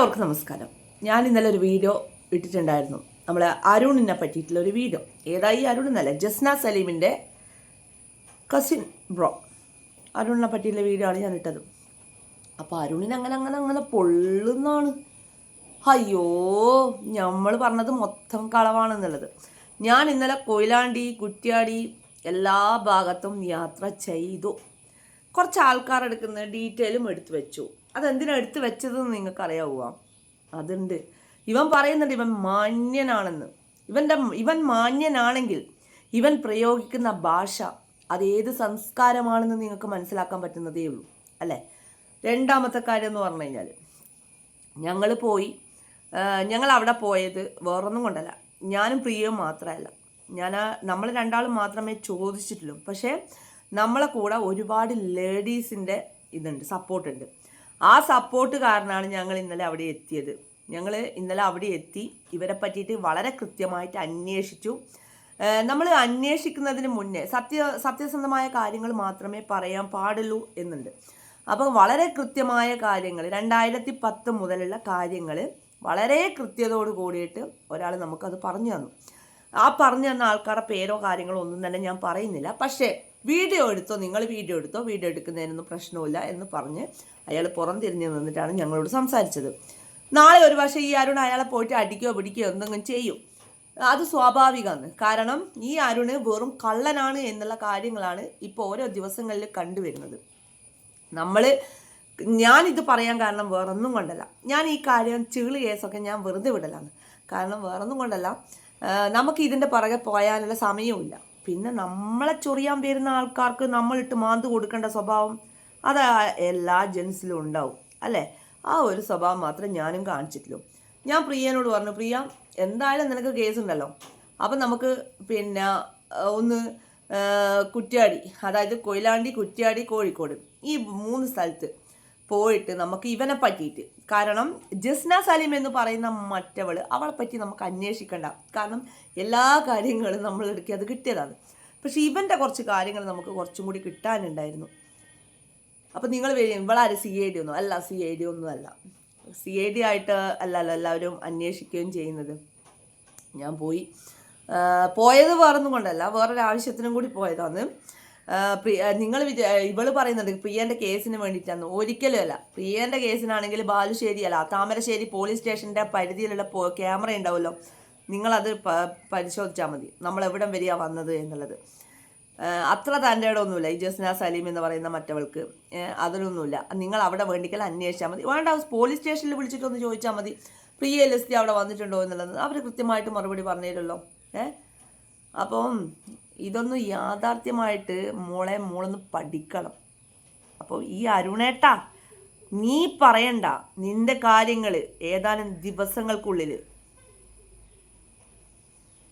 എല്ലാവർക്കും നമസ്കാരം. ഞാൻ ഇന്നലെ ഒരു വീഡിയോ ഇട്ടിട്ടുണ്ടായിരുന്നു. നമ്മൾ അരുണിനെ പറ്റിയിട്ടുള്ള ഒരു വീഡിയോ. ഏതായി അരുൺ എന്നല്ല ജസ്ന സലീമിന്റെ കസിൻ ബ്രോ അരുണിനെ പറ്റിയുള്ള വീഡിയോ ആണ് ഞാൻ ഇട്ടത്. അപ്പോൾ അരുണിന് അങ്ങനെ അങ്ങനെ അങ്ങനെ പൊള്ളുന്നാണ്. അയ്യോ നമ്മൾ പറഞ്ഞത് മൊത്തം കളവാണെന്നുള്ളത്. ഞാൻ ഇന്നലെ കൊയിലാണ്ടി കുറ്റ്യാടി എല്ലാ ഭാഗത്തും യാത്ര ചെയ്തു. കുറച്ച് ആൾക്കാർ എടുക്കുന്ന ഡീറ്റെയിലും എടുത്തു വെച്ചു. അതെന്തിനാ എടുത്ത് വെച്ചതെന്ന് നിങ്ങൾക്ക് അറിയാവുക അതുണ്ട്. ഇവൻ പറയുന്നുണ്ട് ഇവൻ മാന്യനാണെന്ന്. ഇവന്റെ ഇവൻ മാന്യനാണെങ്കിൽ ഇവൻ പ്രയോഗിക്കുന്ന ഭാഷ അത് ഏത് സംസ്കാരമാണെന്ന് നിങ്ങൾക്ക് മനസ്സിലാക്കാൻ പറ്റുന്നതേ ഉള്ളൂ. അല്ലേ? രണ്ടാമത്തെ കാര്യം എന്ന് പറഞ്ഞു കഴിഞ്ഞാൽ ഞങ്ങൾ പോയി ഞങ്ങൾ അവിടെ പോയത് വേറൊന്നും കൊണ്ടല്ല. ഞാനും പ്രിയയും മാത്രമല്ല. ഞാൻ നമ്മൾ രണ്ടാളും മാത്രമേ ചോദിച്ചിട്ടുള്ളൂ. പക്ഷേ നമ്മളെ കൂടെ ഒരുപാട് ലേഡീസിന്റെ ഇതുണ്ട് സപ്പോർട്ടുണ്ട് ആ സപ്പോർട്ട് കാരണമാണ് ഞങ്ങൾ ഇന്നലെ അവിടെ എത്തിയത്. ഞങ്ങൾ ഇന്നലെ അവിടെ എത്തി. ഇവരെ പറ്റിയിട്ട് വളരെ കൃത്യമായിട്ട് അന്വേഷിച്ചു. നമ്മൾ അന്വേഷിക്കുന്നതിന് മുന്നേ സത്യ സത്യസന്ധമായ കാര്യങ്ങൾ മാത്രമേ പറയാൻ പാടുള്ളൂ എന്നുണ്ട്. അപ്പോൾ വളരെ കൃത്യമായ കാര്യങ്ങൾ രണ്ടായിരത്തി പത്ത് മുതലുള്ള കാര്യങ്ങൾ വളരെ കൃത്യതയോട് കൂടിയിട്ട് ഒരാൾ നമുക്കത് പറഞ്ഞു തന്നു. ആ പറഞ്ഞു തന്ന ആൾക്കാരുടെ പേരോ കാര്യങ്ങളോ ഒന്നും തന്നെ ഞാൻ പറയുന്നില്ല. പക്ഷേ വീഡിയോ എടുത്തോ നിങ്ങൾ വീഡിയോ എടുത്തോ വീഡിയോ എടുക്കുന്നതിനൊന്നും പ്രശ്നമില്ല എന്ന് പറഞ്ഞ് അയാൾ പുറം തിരിഞ്ഞ് നിന്നിട്ടാണ് ഞങ്ങളോട് സംസാരിച്ചത്. നാളെ ഒരു പക്ഷേ ഈ അരുൺ അയാളെ പോയിട്ട് അടിക്കുകയോ പിടിക്കുകയോ എന്തെങ്കിലും ചെയ്യും. അത് സ്വാഭാവികമാണ്. കാരണം ഈ അരുണ് വെറും കള്ളനാണ് എന്നുള്ള കാര്യങ്ങളാണ് ഇപ്പോൾ ഓരോ ദിവസങ്ങളിൽ കണ്ടുവരുന്നത്. നമ്മൾ ഞാനിത് പറയാൻ കാരണം വേറൊന്നും കൊണ്ടല്ല. ഞാൻ ഈ കാര്യം ചീൾ കേസൊക്കെ ഞാൻ വെറുതെ വിടലാണ്. കാരണം വേറൊന്നും കൊണ്ടല്ല. നമുക്ക് ഇതിന്റെ പുറകെ പോയാനുള്ള സമയവുമില്ല. പിന്നെ നമ്മളെ ചൊറിയാൻ വരുന്ന ആൾക്കാർക്ക് നമ്മളിട്ട് മാന്ത് കൊടുക്കേണ്ട സ്വഭാവം അത് എല്ലാ ജെൻസിലും ഉണ്ടാവും അല്ലേ? ആ ഒരു സ്വഭാവം മാത്രം ഞാനും കാണിച്ചിട്ടുള്ളൂ ഞാൻ പ്രിയനോട് പറഞ്ഞു പ്രിയ എന്തായാലും നിനക്ക് കേസ് ഉണ്ടല്ലോ അപ്പം നമുക്ക് പിന്നെ ഒന്ന് കുറ്റ്യാടി അതായത് കൊയിലാണ്ടി കുറ്റ്യാടി കോഴിക്കോട് ഈ മൂന്ന് സ്ഥലത്ത് പോയിട്ട് നമുക്ക് ഇവനെ പറ്റിയിട്ട്. കാരണം ജസ്ന സലീം എന്ന് പറയുന്ന മറ്റവൾ അവളെ പറ്റി നമുക്ക് അന്വേഷിക്കണ്ട. കാരണം എല്ലാ കാര്യങ്ങളും നമ്മൾ എടുക്കി അത് കിട്ടിയതാണ്. പക്ഷെ ഇവന്റെ കുറച്ച് കാര്യങ്ങൾ നമുക്ക് കുറച്ചും കൂടി കിട്ടാനുണ്ടായിരുന്നു. അപ്പോൾ നിങ്ങൾ ഇവളാരും സി ഐ ഡി ഒന്നും അല്ല സി ഐ ഡി ഒന്നും അല്ല. സി ഐ ഡി ആയിട്ട് അല്ലല്ലോ എല്ലാവരും അന്വേഷിക്കുകയും ചെയ്യുന്നത്. ഞാൻ പോയി. പോയത് വേറൊന്നും കൊണ്ടല്ല വേറൊരാവശ്യത്തിനും കൂടി പോയതാണ്. നിങ്ങൾ ഇവൾ പറയുന്നുണ്ട് പ്രിയന്റെ കേസിന് വേണ്ടിയിട്ടാണ് ഒരിക്കലും അല്ല. പ്രിയന്റെ കേസിനാണെങ്കിൽ ബാലുശ്ശേരി അല്ല താമരശ്ശേരി പോലീസ് സ്റ്റേഷന്റെ പരിധിയിലുള്ള ക്യാമറ ഉണ്ടാവുമല്ലോ. നിങ്ങളത് പരിശോധിച്ചാൽ മതി. നമ്മൾ എവിടം വരിക വന്നത് എന്നുള്ളത്. അത്ര തന്റെ ഇടമൊന്നുമില്ല ഈ ജസ്ന സലീം എന്ന് പറയുന്ന മറ്റവൾക്ക്. അതിനൊന്നുമില്ല. നിങ്ങൾ അവിടെ വേണ്ടിക്കൽ അന്വേഷിച്ചാൽ മതി. വേണ്ട പോലീസ് സ്റ്റേഷനിൽ വിളിച്ചിട്ടൊന്ന് ചോദിച്ചാൽ മതി. പ്രിയ ലസ്തി അവിടെ വന്നിട്ടുണ്ടോ എന്നുള്ളത്. അവർ കൃത്യമായിട്ട് മറുപടി പറഞ്ഞില്ലല്ലോ ഏ? അപ്പം ഇതൊന്നും യാഥാർത്ഥ്യമായിട്ട് മോളെ മോളൊന്ന് പഠിക്കണം. അപ്പോൾ ഈ അരുണേട്ടാ നീ പറയണ്ട നിന്റെ കാര്യങ്ങൾ ഏതാനും ദിവസങ്ങൾക്കുള്ളിൽ